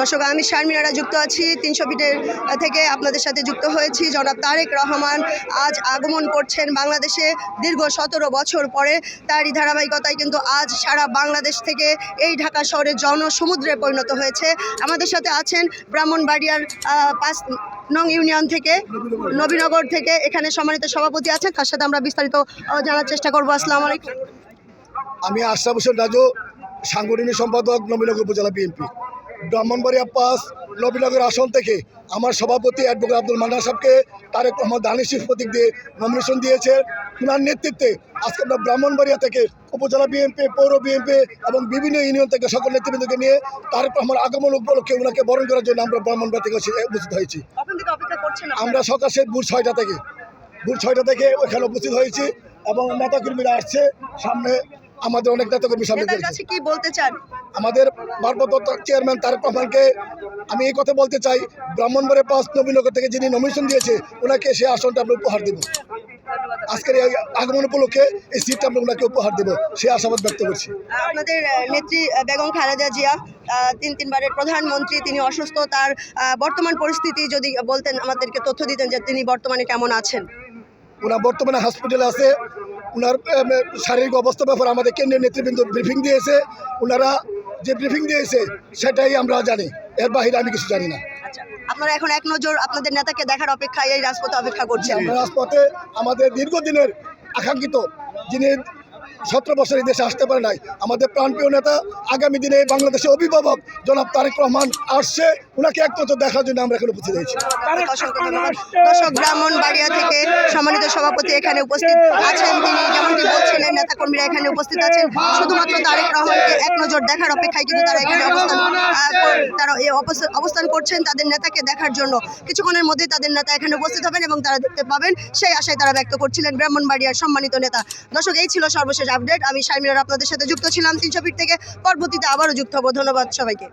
দর্শক, আমি শারমিনারা যুক্ত আছি। তিনশো ফিটের থেকে আপনাদের সাথে যুক্ত হয়েছি। জনাব তারেক রহমান আজ আগমন করছেন বাংলাদেশে। দীর্ঘ সতেরো বছর পরে তারই ধারাবাহিকতায় কিন্তু আজ সারা বাংলাদেশ থেকে এই ঢাকা শহরে জনসমুদ্রে পরিণত হয়েছে। আমাদের সাথে আছেন ব্রাহ্মণবাড়িয়ার পাঁচ নং ইউনিয়ন থেকে, নবীনগর থেকে এখানে সম্মানিত সভাপতি আছেন। তার সাথে আমরা বিস্তারিত জানার চেষ্টা করব। আসসালামু আলাইকুম। আমি আশরাফ হোসেন রাজু, সাংগঠনিক সম্পাদক, নবীনগর উপজেলা বিএনপি। ব্রাহ্মণবাড়িয়া পাস নবীনগর আসন থেকে আমার সভাপতি অ্যাডভোকেট আব্দুল মান্নান সাহেবকে তারেক রহমান দানিশির প্রতীক দিয়ে নমিনেশন দিয়েছে। ওনার নেতৃত্বে আজকে আমরা ব্রাহ্মণবাড়িয়া থেকে উপজেলা বিএনপি পৌর বিএনপি এবং বিভিন্ন ইউনিয়ন থেকে সকল নেতৃবৃন্দকে নিয়ে তারেক রহমান আগমন উপলক্ষে ওনাকে বরণ করার জন্য আমরা ব্রাহ্মণবাড়িয়া থেকে উপস্থিত হয়েছি। আমরা সকাশে ভোর ছয়টা থেকে ভোর ছয়টা থেকে ওখানে উপস্থিত হয়েছি এবং নেতাকর্মীরা আসছে সামনে আমাদের অনেক নেতাকর্মী সামনে কি বলতে চান? আমাদের ভারপ্রাপ্ত চেয়ারম্যান তারেক রহমানকে আমি এই কথা বলতে চাই ব্রাহ্মণবাড়িয়া পাঁচ নবীনগর থেকে যিনি নমিনেশন দিয়েছে ওনাকে সেই আসনটা আমরা উপহার দেব। আজকের এই আগমন উপলক্ষে এই সিটটা আমরা ওনাকে উপহার দেব সে আশাবাদ ব্যক্ত করছি। আপনাদের নেত্রী বেগম খালেদা জিয়া তিন তিনবারের প্রধানমন্ত্রী তিনি অসুস্থ তার বর্তমান পরিস্থিতি যদি বলতেন আমাদেরকে তথ্য দিতেন যে তিনি বর্তমানে কেমন আছেন। ওনার বর্তমানে হসপিটালে আছে ওনার শারীরিক অবস্থা ব্যাপারে আমাদের কেন্দ্রীয় নেতৃবৃন্দ ব্রিফিং দিয়েছে ওনারা যে ব্রিফিং দিয়েছে সেটাই আমরা জানি। এর বাহিরে আমি কিছু জানি না। আচ্ছা আপনারা এখন এক নজর আপনাদের নেতাকে দেখার অপেক্ষায় এই রাজপথে অপেক্ষা করছেন। আমরা রাজপথে আমাদের দীর্ঘদিনের আকাঙ্ক্ষিত যিনি সতেরো বছর এই দেশে আসতে পারে নাই। আমাদের প্রাণপ্রিয় নেতা আগামী দিনে এই বাংলাদেশের অভিভাবক জনাব তারেক রহমান আসছে। ওনাকে এক নজর দেখার জন্য আমরা এখানে উপস্থিত হয়েছি। দর্শক ব্রাহ্মণবাড়িয়া থেকে সম্মানিত সভাপতি এখানে উপস্থিত আছেন তিনি। যেমনটি বলছিলেন নেতাকর্মীরা এখানে উপস্থিত আছেন। শুধুমাত্র তারেক রহমানকে এক নজর দেখার অপেক্ষায় কিন্তু তারা এখানে অবস্থান তারা অবস্থান করছেন তাদের নেতাকে দেখার জন্য। কিছুক্ষণের মধ্যে তাদের নেতা এখানে উপস্থিত হবেন এবং তারা দেখতে পাবেন সেই আশায় তারা ব্যক্ত করছিলেন ব্রাহ্মণবাড়িয়ার সম্মানিত নেতা। দর্শক এই ছিল সর্বশেষ আপডেট আমি শারমিনার আপনাদের সাথে যুক্ত ছিলাম তিনশো ফিট থেকে। পরবর্তীতে আবারও যুক্ত হব। ধন্যবাদ সবাইকে।